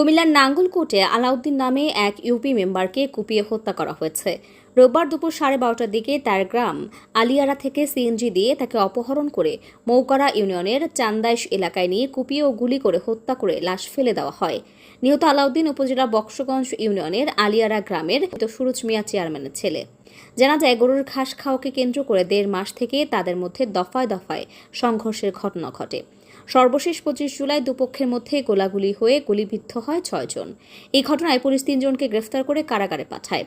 কুমিল্লার নাঙ্গলকোটে আলাউদ্দিন নামে এক ইউপি মেম্বারকে কুপিয়ে হত্যা করা হয়েছে। রোববার দুপুর সাড়ে বারোটার দিকে তার গ্রাম আলিয়ারা থেকে সিএনজি দিয়ে তাকে অপহরণ করে মৌকারা ইউনিয়নের চান্দাইশ এলাকায় নিয়ে কুপিয়ে ও গুলি করে হত্যা করে লাশ ফেলে দেওয়া হয়। নিহত আলাউদ্দিন উপজেলা বক্সগঞ্জ ইউনিয়নের আলিয়ারা গ্রামের সুরজ মিয়া চেয়ারম্যানের ছেলে। জানা যায়, গরুর ঘাস খাওয়াকে কেন্দ্র করে দেড় মাস থেকে তাদের মধ্যে দফায় দফায় সংঘর্ষের ঘটনা ঘটে। সর্বশেষ পঁচিশ জুলাই দুপক্ষের মধ্যে গোলাগুলি হয়ে গুলিবিদ্ধ হয় ছয়জন। এই ঘটনায় পুলিশ তিনজনকে গ্রেফতার করে কারাগারে পাঠায়।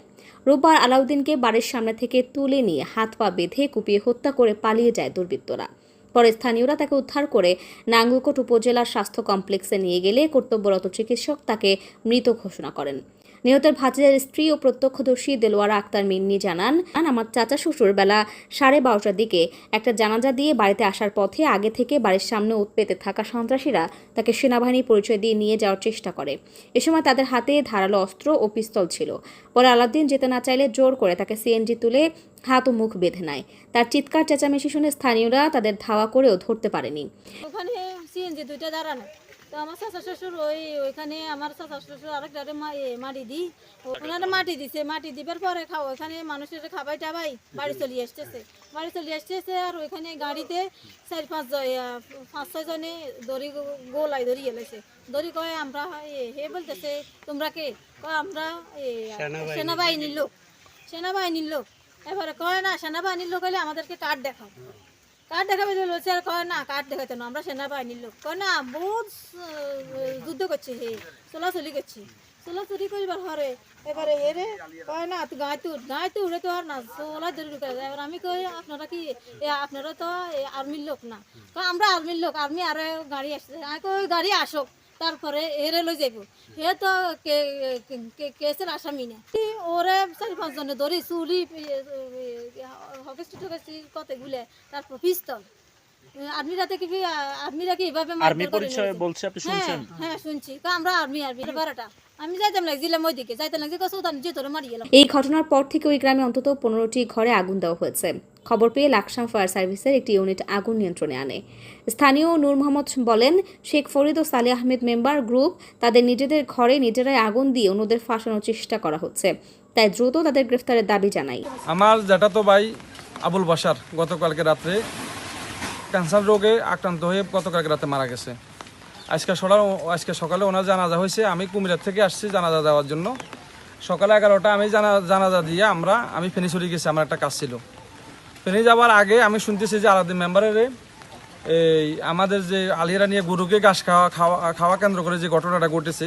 রোববার আলাউদ্দিনকে বাড়ির সামনে থেকে তুলে নিয়ে হাত পা বেঁধে কুপিয়ে হত্যা করে পালিয়ে যায় দুর্বৃত্তরা। পরে স্থানীয়রা তাকে উদ্ধার করে নাঙ্গলকোট উপজেলার স্বাস্থ্য কমপ্লেক্সে নিয়ে গেলে কর্তব্যরত চিকিৎসক তাকে মৃত ঘোষণা করেন। নিহতের ভাতিজার স্ত্রী ও প্রত্যক্ষদর্শী দেলোয়ারা আক্তার মিন্নি জানান আমার চাচা শ্বশুর বেলা সাড়ে বারোটার দিকে একটা জানাজা দিয়ে বাড়িতে আসার পথে আগে থেকে বাড়ির সামনে উৎপেতে থাকা সন্ত্রাসীরা তাকে সেনাবাহিনী পরিচয় দিয়ে নিয়ে যাওয়ার চেষ্টা করে। এ সময় তাদের হাতে ধারালো অস্ত্র ও পিস্তল ছিল। পরে আলাউদ্দিন যেতে না চাইলে জোর করে তাকে সিএনজি তুলে হাত ও মুখ বেঁধে নেয়। তার চিৎকার, চেঁচামেচি শুনে স্থানীয়রা তাদের ধাওয়া করেও ধরতে পারেনি। সিএনজি দুইটা দাঁড়ানো। তো আমার চাচা শ্বশুর ওই ওইখানে আমার চাচা শ্বশুর আরেকটারে মা মাটি দি ওনারা মাটি দিছে। মাটি দিবার পরে খাও ওখানে মানুষের খাবাই টাবাই বাড়ি চলে আসতেছে। বাড়ি চলে আসতেছে আর ওইখানে গাড়িতে চার পাঁচ পাঁচ ছয় জনে দড়ি গোলাই দড়ি এলেছে দড়ি কয় আমরা হে বলতেছে তোমরা কে? কয় আমরা এ, সেনাবাহিনীর লোক। সেনাবাহিনীর লোক। এবারে কয় না সেনাবাহিনীর লোক হলে আমাদেরকে কার্ড দেখাও। কার্ড দেখাবে যে আর কয় না, কার দেখাইতে না? আমরা সেনাবাহিনীর লোক। কয় না, বহুত যুদ্ধ করছে হে, চলাচলি করছে। চলাচলি করিবার হরে, এবারে এরে কয় না, তুই গায়ে তুই গায়ে তুই তো আর না চলা ধরে ঢুকে এবার আমি কই, আপনারা কি আপনারা তো আর্মির লোক না? কয়, আমরা আর্মির লোক, আর্মি আরে গাড়ি আসছে। আমি গাড়ি আসক। তারপরে এরে লই যাইব। হে তো কেসের আসামি না। ওরে চারি পাঁচজনে ধরি চুরি হকেস্টি টকেস্টি কত গুলে তারপর পিস্তল। আর্মিরা থেকে কি আর্মিরা কি এভাবে মারধর আর্মি পরিচয় বলছে আপনি হ্যাঁ শুনছেন? হ্যাঁ শুনছি। আমরা আর্মি আর্মি বারোটা। আমি যাইতাম লাগছিলাম যাইতাম লাগছে যে তোরে এই ঘটনার পর থেকে ওই গ্রামে অন্তত পনেরোটি ঘরে আগুন দেওয়া হয়েছে। খবর পেয়ে লাকসাম ফায়ার সার্ভিসের একটি ইউনিট আগুন নিয়ন্ত্রণে আনে। স্থানীয় নূর মোহাম্মদ বলেন, শেখ ফরিদ ও সালে আহমেদ মেম্বার গ্রুপ তাদের নিজেদের ঘরে নিজেরাই আগুন দিয়ে অন্যদের ফাঁসানোর চেষ্টা করা হচ্ছে। তাই দ্রুত তাদের গ্রেফতারের দাবি জানাই। আমার জ্যাঠাতো ভাই আবুল বাসার গতকালকে রাত্রে ক্যান্সার রোগে আক্রান্ত হয়ে গতকালকে রাতে মারা গেছে। আজকে সকালে আজকে সকালে ওনার জানাজা হয়েছে। আমি কুমিল্লার থেকে আসছি জানাজা দেওয়ার জন্য। সকালে এগারোটা আমি জানা জানাজা দিয়ে আমরা আমি ফেনি চলে গেছি, আমার একটা কাজ ছিল। ফেনি যাওয়ার আগে আমি শুনতেছি যে আলাদা মেম্বারের এই আমাদের যে আলিরা নিয়ে গরুকে ঘাস খাওয়া খাওয়া খাওয়া কেন্দ্র করে যে ঘটনাটা ঘটেছে।